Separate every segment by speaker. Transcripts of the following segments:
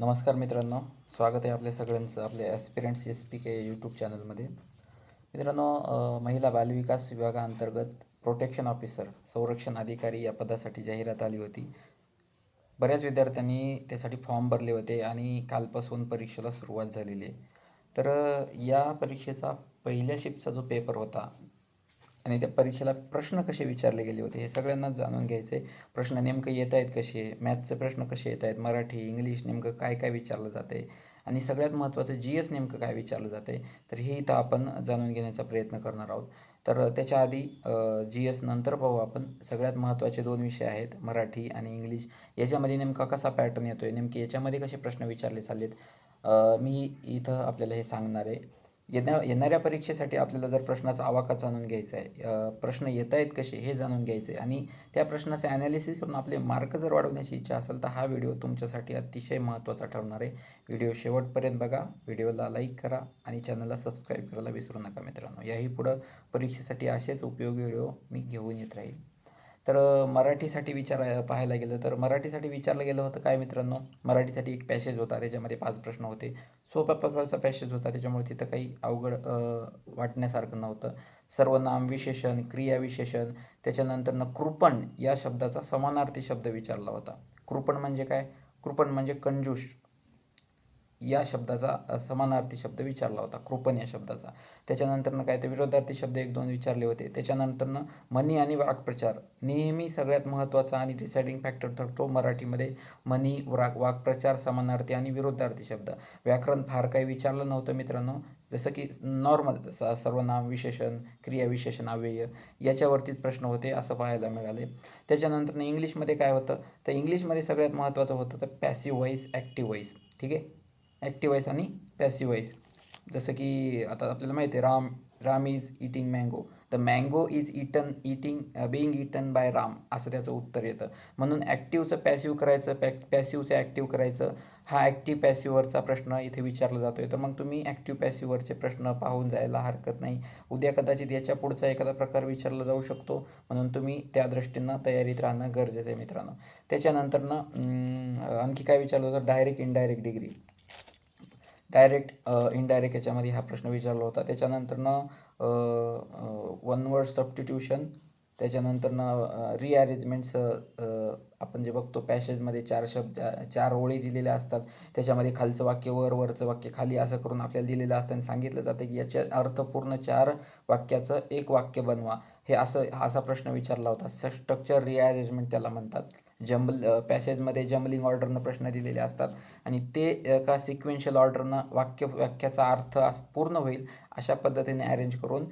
Speaker 1: नमस्कार मित्रांनो स्वागत आहे आपल्या सगळ्यांचं आपल्या aspirants S P K YouTube चॅनलमध्ये मित्रांनो महिला बालविकास विभागाअंतर्गत प्रोटेक्शन ऑफिसर संरक्षण अधिकारी या पदासाठी जाहिरात आली होती. बऱ्याच विद्यार्थ्यांनी त्यासाठी फॉर्म भरले होते आणि कालपासून परीक्षेला सुरुवात झालेली आहे. तर या परीक्षेचा पहिल्या शिफ्टचा जो पेपर होता आणि त्या परीक्षेला प्रश्न कसे विचारले गेले होते हे सगळ्यांनाच जाणून घ्यायचे. प्रश्न नेमकं येत आहेत कसे? मॅथ्सचे प्रश्न कसे येत आहेत? मराठी इंग्लिश नेमकं काय काय विचारलं जाते? आहे आणि सगळ्यात महत्त्वाचं जी एस नेमकं काय विचारलं जातं? आहे तर हे इथं आपण जाणून घेण्याचा प्रयत्न करणार आहोत. तर त्याच्या आधी जी एस नंतर पाहू आपण. सगळ्यात महत्त्वाचे दोन विषय आहेत मराठी आणि इंग्लिश. याच्यामध्ये नेमका कसा पॅटर्न येतो आहे नेमके याच्यामध्ये कसे प्रश्न विचारले चाललेत? मी इथं आपल्याला हे सांगणार आहे. येण्या येणाऱ्या परीक्षेसाठी आपल्याला जर प्रश्नाचा आवाका जाणून घ्यायचा आहे प्रश्न येत आहेत कसे हे जाणून घ्यायचे आहे आणि त्या प्रश्नाचे ॲनालिसिस करून आपले मार्क जर वाढवण्याची इच्छा असेल तर हा व्हिडिओ तुमच्यासाठी अतिशय महत्त्वाचा ठरणार आहे. व्हिडिओ शेवटपर्यंत बघा. व्हिडिओला लाईक करा आणि चॅनलला सबस्क्राईब करायला विसरू नका मित्रांनो. याही पुढं परीक्षेसाठी असेच उपयोगी व्हिडिओ मी घेऊन येत राहील. तर मराठीसाठी विचार पाहायला गेलं तर मराठीसाठी विचारलं गेलं होतं काय मित्रांनो? मराठीसाठी एक पॅसेज होता त्याच्यामध्ये पाच प्रश्न होते. सोप्या प्रकारचा पॅसेज होता त्याच्यामुळे तिथं काही अवघड वाटण्यासारखं नव्हतं. सर्वनाम विशेषण क्रियाविशेषण त्याच्यानंतरनं कृपण या शब्दाचा समानार्थी शब्द विचारला होता. कृपण म्हणजे काय? कृपण म्हणजे कंजूष. या शब्दाचा समानार्थी शब्द विचारला होता कृपण या शब्दाचा. त्याच्यानंतरनं काय तर विरोधार्थी शब्द एक दोन विचारले होते. त्याच्यानंतरनं मनी आणि वाक्प्रचार. नेहमी सगळ्यात महत्त्वाचा आणि डिसायडिंग फॅक्टर ठरतो मराठीमध्ये मनी वाक वाक्प्रचार समानार्थी आणि विरोधार्थी शब्द. व्याकरण फार काही विचारलं नव्हतं मित्रांनो. जसं की नॉर्मल स सर्वनाम विशेषण क्रियाविशेषण अव्यय याच्यावरतीच प्रश्न होते असं पाहायला मिळाले. त्याच्यानंतरनं इंग्लिशमध्ये काय होतं? तर इंग्लिशमध्ये सगळ्यात महत्त्वाचं होतं तर पॅसिव्ह व्हॉईस ॲक्टिव्ह व्हॉईस ठीक आहे? ॲक्टिव्ह व्हॉईस आणि पॅसिव्ह व्हॉईस जसं की आता आपल्याला माहिती आहे Ram Ram is eating mango. The mango is eaten eating being eaten by Ram असं त्याचं उत्तर येतं. म्हणून ॲक्टिव्हचं पॅसिव्ह करायचं पॅक पॅसिव्हचं ॲक्टिव्ह करायचं हा ॲक्टिव्ह पॅसिव्हवरचा प्रश्न इथे विचारला जातो आहे तर मग तुम्ही ॲक्टिव्ह पॅसिव्हवरचे प्रश्न पाहून जायला हरकत नाही. उद्या कदाचित याच्या पुढचा एखादा प्रकार विचारला जाऊ शकतो. म्हणून तुम्ही त्या दृष्टीनं तयारीत राहणं गरजेचं आहे मित्रांनो. त्याच्यानंतरनं आणखी काय विचारलं जातं? Direct indirect degree direct indirect याच्यामध्ये हा प्रश्न विचारला होता. त्याच्यानंतरनं वन वर्ड सबस्टिट्यूशन त्याच्यानंतरनं रिअरेंजमेंट्स आपण जे बघतो पॅसेजमध्ये चार शब्द चार ओळी दिलेल्या असतात. त्याच्यामध्ये खालचं वाक्य वर वरचं वाक्य खाली असं करून आपल्याला दिलेलं असतं आणि सांगितलं जातं की याच्या अर्थपूर्ण चार वाक्याचं एक वाक्य बनवा. हे असं हा असा प्रश्न विचारला होता. स्ट्रक्चर रिअरेंजमेंट त्याला म्हणतात. जंबल पॅसेजमध्ये जम्बलिंग ऑर्डरनं प्रश्न दिलेले असतात. आणि ते एका सिक्वेन्शियल ऑर्डरनं वाक्य वाक्याचा अर्थ पूर्ण होईल अशा पद्धतीने अरेंज करून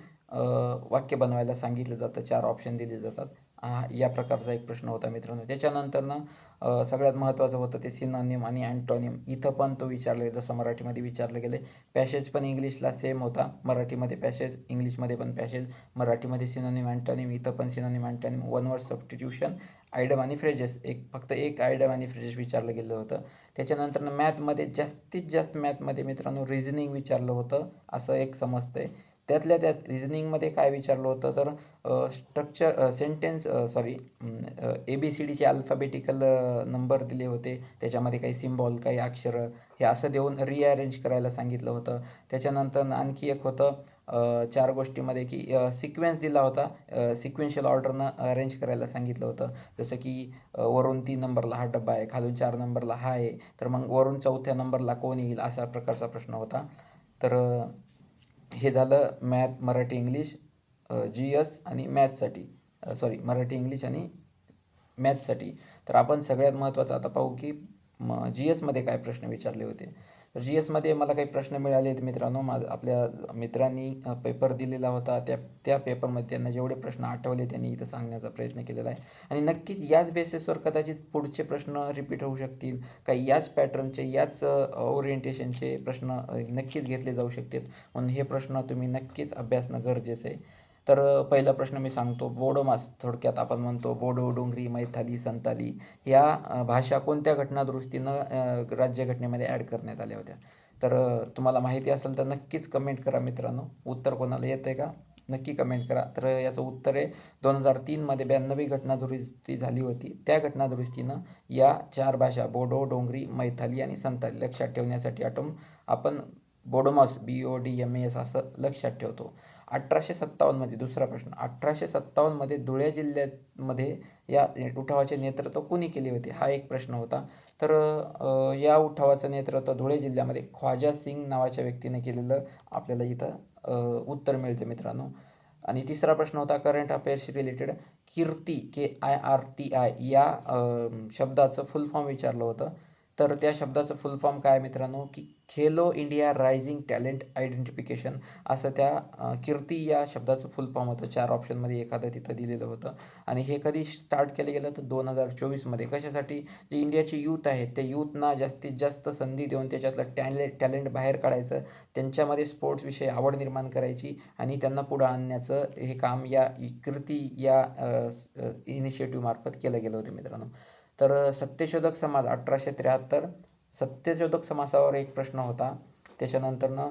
Speaker 1: वाक्य बनवायला सांगितलं जातं. चार ऑप्शन दिले जातात. हा या प्रकारचा एक प्रश्न होता मित्रांनो. त्याच्यानंतरनं सगळ्यात महत्त्वाचं होतं ते सिनॉनिम आणि अँटॉनिम इथं पण तो विचारले जसं मराठीमध्ये विचारले गेले. पॅसेज पण इंग्लिशला सेम होता. मराठीमध्ये पॅसेज इंग्लिशमध्ये पण पॅसेज मराठीमध्ये सिनॉनिम अँटॉनिम इथं पण synonym antonym one word substitution idiom आणि फ्रेजेस एक फक्त एक आयडम आणि फ्रेजेस विचारलं गेलं होतं. त्याच्यानंतर मॅथमध्ये जास्तीत जास्त मॅथमध्ये मित्रांनो रिझनिंग विचारलं होतं. असं एक समजतं आहे त्यातल्या त्यात रिझनिंगमध्ये काय विचारलं होतं तर structure sentence sorry A B C डीचे अल्फाबेटिकल नंबर दिले होते. त्याच्यामध्ये काही सिम्बॉल काही अक्षरं हे असं देऊन रिअरेंज करायला सांगितलं होतं. त्याच्यानंतर आणखी एक होतं चार गोष्टीमध्ये की सिक्वेन्स दिला होता. सिक्वेन्शियल ऑर्डरनं अरेंज करायला सांगितलं होतं. जसं की वरून तीन नंबरला हा डब्बा आहे खालून चार नंबरला हा आहे. तर मग वरून चौथ्या नंबरला कोण येईल असा प्रकारचा प्रश्न होता. तर हे झालं math Marathi English G S आणि मॅथसाठी सॉरी मराठी इंग्लिश आणि मॅथसाठी तर आपण सगळ्यात महत्त्वाचं आता पाहू की म जी एसमध्ये काय प्रश्न विचारले होते. जी एसमध्ये मला काही प्रश्न मिळाले आहेत मित्रांनो. माझ आपल्या मित्रांनी पेपर दिलेला होता. त्या त्या पेपरमध्ये त्यांना जेवढे प्रश्न आठवले त्यांनी इथं सांगण्याचा प्रयत्न केलेला आहे. आणि नक्कीच याच बेसिसवर कदाचित पुढचे प्रश्न रिपीट होऊ शकतील. काही याच पॅटर्नचे याच ओरिएंटेशनचे प्रश्न नक्कीच घेतले जाऊ शकतात म्हणून हे प्रश्न तुम्ही नक्कीच अभ्यासणं गरजेचं आहे. तर पहिला प्रश्न मी सांगतो. बोडोमास थोडक्यात आपण म्हणतो बोडो डोंगरी मैथाली संताली या भाषा कोणत्या घटनादुरुस्तीनं राज्यघटनेमध्ये ॲड करण्यात आल्या होत्या? तर तुम्हाला माहिती असेल तर नक्कीच कमेंट करा मित्रांनो. उत्तर कोणाला येतं आहे का? नक्की कमेंट करा. तर याचं उत्तर आहे दोन हजार तीनमध्ये ब्याण्णवी घटना दुरुस्ती झाली होती. त्या घटनादुरुस्तीनं या चार भाषा बोडो डोंगरी मैथाली आणि संताली लक्षात ठेवण्यासाठी आटम आपण BODMAS B O D M S असं लक्षात ठेवतो. अठराशे सत्तावन्नमध्ये दुसरा प्रश्न. अठराशे सत्तावन्नमध्ये धुळे जिल्ह्यामध्ये या उठावाचे नेतृत्व कुणी केले होते? हा एक प्रश्न होता. तर या उठावाचं नेतृत्व धुळे जिल्ह्यामध्ये ख्वाजा सिंग नावाच्या व्यक्तीने केलेलं आपल्याला इथं उत्तर मिळते मित्रांनो. आणि तिसरा प्रश्न होता current अफेअर्सशी related KIRTI K I R T I या शब्दाचं फुल फॉर्म विचारलं होतं. तर त्या शब्दाचं फुल फॉर्म काय मित्रांनो? की Khelo India rising talent identification असं त्या कीर्ती या शब्दाचं फुल फॉर्म होतं. चार ऑप्शनमध्ये एखादं तिथं दिलेलं होतं. आणि हे कधी स्टार्ट केलं गेलं तर दोन हजार चोवीसमध्ये. कशासाठी? जे इंडियाचे यूथ आहेत त्या यूथना जास्तीत जास्त संधी देऊन त्याच्यातलं टॅले टॅलेंट बाहेर काढायचं त्यांच्यामध्ये स्पोर्ट्सविषयी आवड निर्माण करायची आणि त्यांना पुढं आणण्याचं हे काम या कीर्ती या इनिशिएटिव्हमार्फत केलं गेलं होतं मित्रांनो. तर सत्यशोधक समाज अठराशे त्र्याहत्तर सत्यशोधक समासावर एक प्रश्न होता. त्याच्यानंतरनं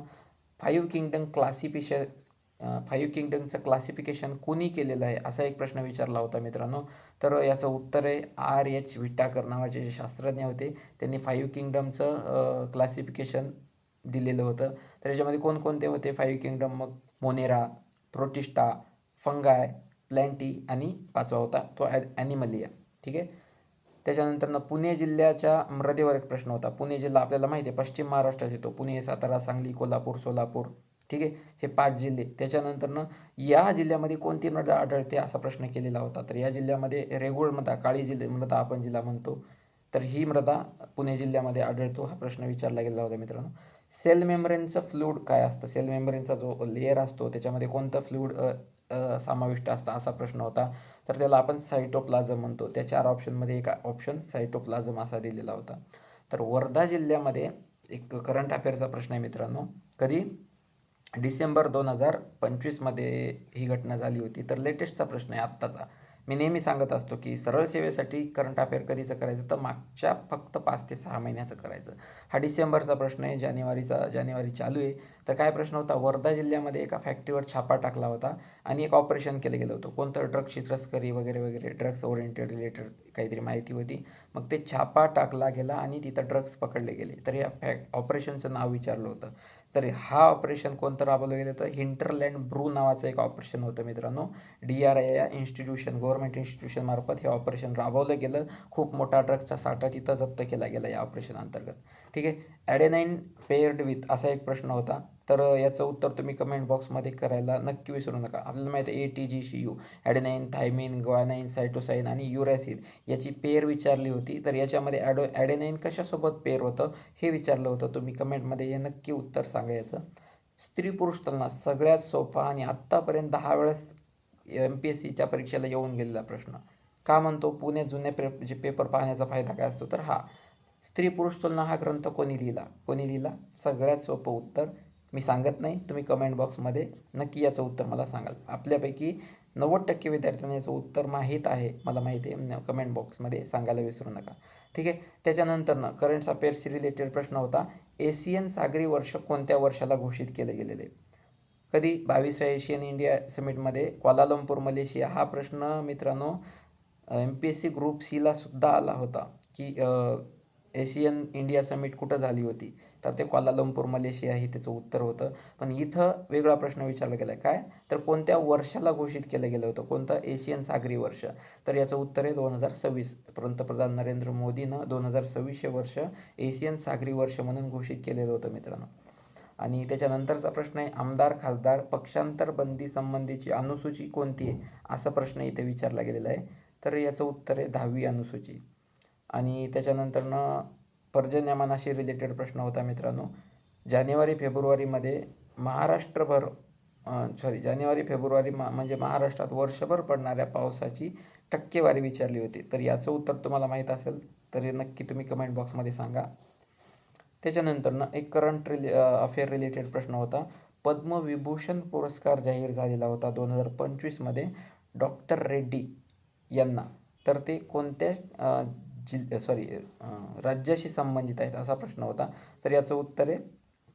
Speaker 1: फाईव्ह किंगडम क्लासिफिशन फाईव्ह किंगडमचं क्लासिफिकेशन कोणी केलेलं आहे? असा एक प्रश्न विचारला होता मित्रांनो. तर याचं उत्तर आहे आर एच विटाकर नावाचे जे शास्त्रज्ञ होते त्यांनी फाईव्ह किंगडमचं क्लासिफिकेशन दिलेलं होतं. तर याच्यामध्ये कोणकोणते होते? फाईव्ह किंगडम मग मोनेरा प्रोटिस्टा फंगाय प्लॅन्टी आणि पाचवा होता. तो ॲ ॲनिमलिया. ठीक आहे? त्याच्यानंतरनं पुणे जिल्ह्याच्या मृदेवर एक प्रश्न होता. पुणे जिल्हा आपल्याला माहिती आहे पश्चिम महाराष्ट्रात येतो. पुणे सातारा सांगली कोल्हापूर सोलापूर ठीक आहे? हे पाच जिल्हे. त्याच्यानंतरनं या जिल्ह्यामध्ये कोणती मृदा आढळते असा प्रश्न केलेला होता. तर या जिल्ह्यामध्ये रेगुळ मृदा काळी जिल्हे मृदा आपण जिल्हा म्हणतो. तर ही मृदा पुणे जिल्ह्यामध्ये आढळतो हा प्रश्न विचारला गेला होता मित्रांनो. सेल मेम्ब्रेनचं फ्लूड काय असतं? सेल मेम्ब्रेनचा जो लेअर असतो त्याच्यामध्ये कोणतं फ्लूड समाविष्ट असता असा प्रश्न होता. तर त्याला आपण सायटोप्लाझम म्हणतो. त्या चार ऑप्शनमध्ये एक ऑप्शन सायटोप्लाझम असा दिलेला होता. तर वर्धा जिल्ह्यामध्ये एक करंट अफेअरचा प्रश्न आहे मित्रांनो. कधी? डिसेंबर दोन हजार पंचवीसमध्ये ही घटना झाली होती. तर लेटेस्टचा प्रश्न आहे आत्ताचा. मी नेहमी सांगत असतो की सरळ सेवेसाठी करंट अफेअर कधीचं करायचं तर मागच्या फक्त पाच ते सहा महिन्याचं करायचं. हा डिसेंबरचा प्रश्न आहे जानेवारीचा जानेवारी चालू आहे. तर काय प्रश्न होता? वर्धा जिल्ह्यामध्ये एका फॅक्टरीवर छापा टाकला होता आणि एक ऑपरेशन केलं गेलं होतं. कोणतं? ड्रग्सची तस्करी वगैरे वगैरे. ड्रग्स ओरिएंटेड रिलेटेड काहीतरी माहिती होती. मग ते छापा टाकला गेला आणि तिथं ड्रग्स पकडले गेले. तर या फॅक ऑपरेशनचं नाव विचारलं होतं. तर हा ऑपरेशन कोणतं राबवलं गेलं तर हिंटरलँड ब्रू नावाचं एक ऑपरेशन होतं मित्रांनो. डी आर आय या इन्स्टिट्यूशन गव्हर्मेंट इन्स्टिट्यूशनमार्फत हे ऑपरेशन राबवलं गेलं. खूप मोठा ड्रग्सचा साठा तिथं जप्त केला गेला या ऑपरेशन अंतर्गत. ठीक आहे? ॲडेनाईन पेअर्ड विथ असा एक प्रश्न होता. तर याचं उत्तर तुम्ही कमेंट बॉक्समध्ये करायला नक्की विसरू नका. आपल्याला माहिती आहे A T G C U adenine thymine guanine cytosine आणि युरॅसिन याची पेअर विचारली होती. तर याच्यामध्ये ॲडो ॲडेनाईन कशासोबत पेअर होतं हे विचारलं होतं. तुम्ही कमेंटमध्ये हे नक्की उत्तर सांगायचं स्त्री पुरुष त्यांना सगळ्यात सोपा आणि आत्तापर्यंत दहा वेळेस एम पी एस सीच्या परीक्षेला येऊन गेलेला प्रश्न. का म्हणतो? पुणे जुने पे जे पेपर पाहण्याचा फायदा काय असतो? तर हा स्त्री पुरुष तुलना हा ग्रंथ कोणी लिहिला? कोणी लिहिला? सगळ्यात सोपं उत्तर मी सांगत नाही. तुम्ही कमेंट बॉक्समध्ये नक्की याचं उत्तर मला सांगाल. आपल्यापैकी नव्वद टक्के विद्यार्थ्यांना याचं उत्तर माहीत आहे. मला माहिती आहे. कमेंट बॉक्समध्ये सांगायला विसरू नका. ठीक आहे? त्याच्यानंतरनं करंट्स अफेअर्स रिलेटेड प्रश्न होता. एशियन सागरी वर्ष कोणत्या वर्षाला घोषित केलं गेलेले? कधी? बावीसव्या एशियन इंडिया समिटमध्ये क्वालालंपूर मलेशिया हा प्रश्न मित्रांनो M P S C group सीला सुद्धा आला होता. की एशियन इंडिया समिट कुठं झाली होती? तर ते क्वालालंपूर मलेशिया हे त्याचं उत्तर होतं. पण इथं वेगळा प्रश्न विचारला गेला आहे काय? तर कोणत्या वर्षाला घोषित केलं गेलं होतं? कोणतं? एशियन सागरी वर्ष. तर याचं उत्तर आहे दोन हजार सव्वीस. पंतप्रधान नरेंद्र मोदीनं दोन हजार सव्वीसशे वर्ष एशियन सागरी वर्ष म्हणून घोषित केलेलं होतं मित्रांनो. आणि त्याच्यानंतरचा प्रश्न आहे आमदार खासदार पक्षांतर बंदी संबंधीची अनुसूची कोणती आहे? असा प्रश्न इथे विचारला गेलेला आहे. तर याचं उत्तर आहे दहावी अनुसूची. आणि त्याच्यानंतरनं पर्जन्यमानाशी रिलेटेड प्रश्न होता मित्रांनो. जानेवारी फेब्रुवारीमध्ये महाराष्ट्रभर सॉरी जानेवारी फेब्रुवारी मा म्हणजे महाराष्ट्रात वर्षभर पडणाऱ्या पावसाची टक्केवारी विचारली होती. तर याचं उत्तर तुम्हाला माहीत असेल तर नक्की तुम्ही कमेंट बॉक्समध्ये सांगा. त्याच्यानंतरनं एक करंट रिले अफेअर रिलेटेड प्रश्न होता. पद्मविभूषण पुरस्कार जाहीर झालेला होता दोन हजार पंचवीसमध्ये डॉक्टर रेड्डी यांना. तर ते कोणत्या जिल सॉरी राज्याशी संबंधित आहेत असा प्रश्न होता. तर याचं उत्तर आहे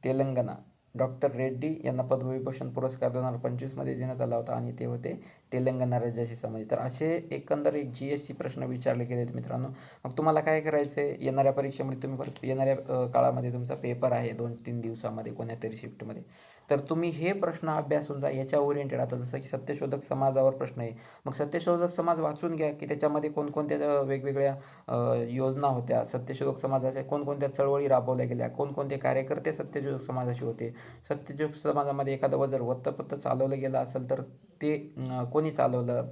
Speaker 1: तेलंगणा. डॉक्टर रेड्डी यांना पद्मविभूषण पुरस्कार दोन हजार पंचवीसमध्ये देण्यात आला होता आणि ते होते तेलंगणा राज्याशी संबंधित. तर असे एकंदर एक जी एस सी प्रश्न विचारले गेले आहेत मित्रांनो. मग तुम्हाला काय करायचं आहे? येणाऱ्या परीक्षेमध्ये तुम्ही परत येणाऱ्या काळामध्ये तुमचा पेपर आहे दोन तीन दिवसामध्ये कोणत्यातरी शिफ्टमध्ये तर तुम्ही हे प्रश्न अभ्यासून जा. याच्या ओरिएंटेड आता जसं की सत्यशोधक समाजावर प्रश्न आहे. मग सत्यशोधक समाज वाचून घ्या की त्याच्यामध्ये कोणकोणत्या वेगवेगळ्या योजना होत्या. सत्यशोधक समाजाच्या कोणकोणत्या चळवळी राबवल्या गेल्या. कोणकोणते कार्यकर्ते सत्यशोधक समाजाचे होते. सत्यशोधक समाजामध्ये एखादं जर वृत्तपत्र चालवलं गेलं असेल तर ते कोणी चालवलं?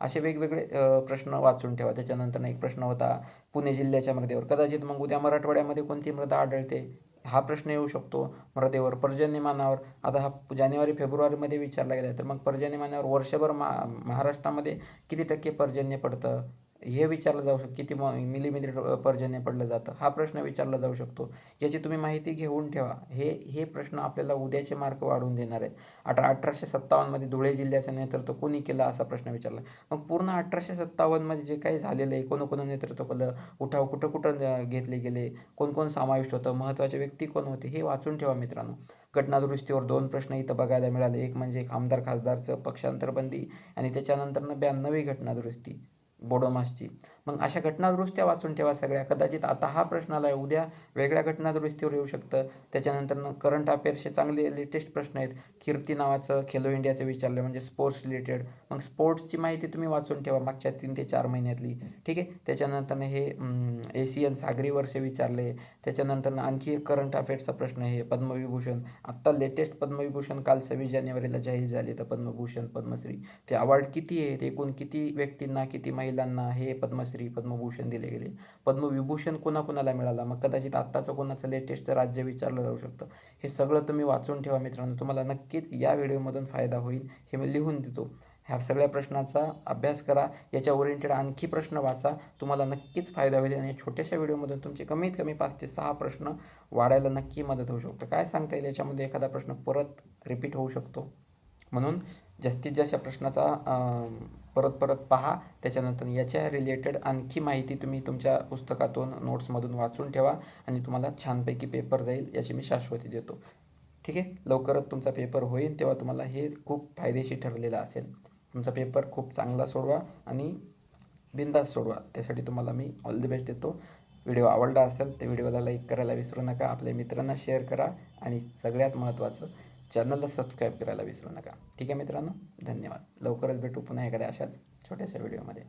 Speaker 1: असे वेगवेगळे प्रश्न वाचून ठेवा. त्याच्यानंतर एक प्रश्न होता पुणे जिल्ह्याच्या मृदेवर. कदाचित मग उद्या मराठवाड्यामध्ये कोणती मृदा आढळते? हा प्रश्न येऊ शकतो. मृदेवर पर्जन्यमानावर आता हा जानेवारी फेब्रुवारीमध्ये विचारला गेला तर मग पर्जन्यमानावर वर्षभर मा महाराष्ट्रामध्ये किती टक्के पर्जन्य पडतं? हे विचारलं जाऊ शकतं किती म मिलीमीटर पर्जन्य पडलं जातं हा प्रश्न विचारला जाऊ शकतो. याची तुम्ही माहिती घेऊन ठेवा. हे हे प्रश्न आपल्याला उद्याचे मार्क वाढवून देणार आहे आता अठराशे सत्तावन्नमध्ये धुळे जिल्ह्याचं नेतृत्व कोणी केलं असा प्रश्न विचारला. मग पूर्ण अठराशे सत्तावन्नमध्ये जे काही झालेलं आहे कोण कोण नेतृत्व केलं उठाव कुठं कुठं घेतले गेले कोण कोण समाविष्ट होतं महत्त्वाचे व्यक्ती कोण होते हे वाचून ठेवा मित्रांनो. घटनादुरुस्तीवर दोन प्रश्न इथं बघायला मिळाले. एक म्हणजे एक आमदार खासदारचं पक्षांतरबंदी आणि त्याच्यानंतरनं ब्याण्णवी घटनादुरुस्ती. बोडोमासची. मग अशा घटनादुरुस्त्या वाचून ठेवा सगळ्या. कदाचित आता हा प्रश्न आला आहे उद्या वेगळ्या घटनादुरुस्तीवर येऊ शकतं. त्याच्यानंतर करंट अफेअर्सचे चांगले लेटेस्ट प्रश्न आहेत. कीर्ती नावाचं खेलो इंडियाचं विचारलं म्हणजे स्पोर्ट्स रिलेटेड. मग स्पोर्ट्सची माहिती तुम्ही वाचून ठेवा मागच्या तीन ते चार महिन्यातली. ठीक आहे? त्याच्यानंतर हे एशियन सागरी वर्ष विचारले. त्याच्यानंतर आणखी एक करंट अफेअर्सचा प्रश्न आहे पद्मविभूषण. आत्ता लेटेस्ट पद्मविभूषण काल सव्वीस जानेवारीला जाहीर झाले तर पद्मभूषण पद्मश्री. ते अवॉर्ड किती आहेत एकूण किती व्यक्तींना किती महिलांना हे पद्मश्री पद्मभूषण दिले गेले. पद्मविभूषण कोणाकोणाला मिळाला? मग कदाचित आत्ताचं कोणाचं लेटेस्टचं राज्य विचारलं जाऊ शकतं. हे सगळं तुम्ही वाचून ठेवा मित्रांनो. तुम्हाला नक्कीच या व्हिडिओमधून फायदा होईल हे मी लिहून देतो. ह्या सगळ्या प्रश्नाचा अभ्यास करा. याच्या ओरिएंटेड आणखी प्रश्न वाचा. तुम्हाला नक्कीच फायदा होईल आणि छोट्याशा व्हिडिओमधून तुमचे कमीत कमी पाच ते सहा प्रश्न वाढायला नक्की मदत होऊ शकतो. काय सांगता येईल? याच्यामध्ये एखादा प्रश्न परत रिपीट होऊ शकतो. म्हणून जास्तीत जास्त या प्रश्नाचा परत परत पहा. त्याच्यानंतर याच्या रिलेटेड आणखी माहिती तुम्ही तुमच्या पुस्तकातून नोट्समधून वाचून ठेवा आणि तुम्हाला छानपैकी पेपर जाईल याची मी शाश्वती देतो. ठीक आहे? लवकरच तुमचा पेपर होईल तेव्हा तुम्हाला हे खूप फायदेशीर ठरलेलं असेल. तुमचा पेपर खूप चांगला सोडवा आणि बिंदास सोडवा. त्यासाठी तुम्हाला मी ऑल द बेस्ट देतो. व्हिडिओ आवडला असेल तर व्हिडिओला लाईक करायला विसरू नका. आपल्या मित्रांना शेअर करा आणि सगळ्यात महत्त्वाचं चॅनलला सबस्क्राईब करायला विसरू नका. ठीक आहे मित्रांनो? धन्यवाद. लवकरच भेटू पुन्हा एखाद्या अशाच छोट्याशा व्हिडिओमध्ये.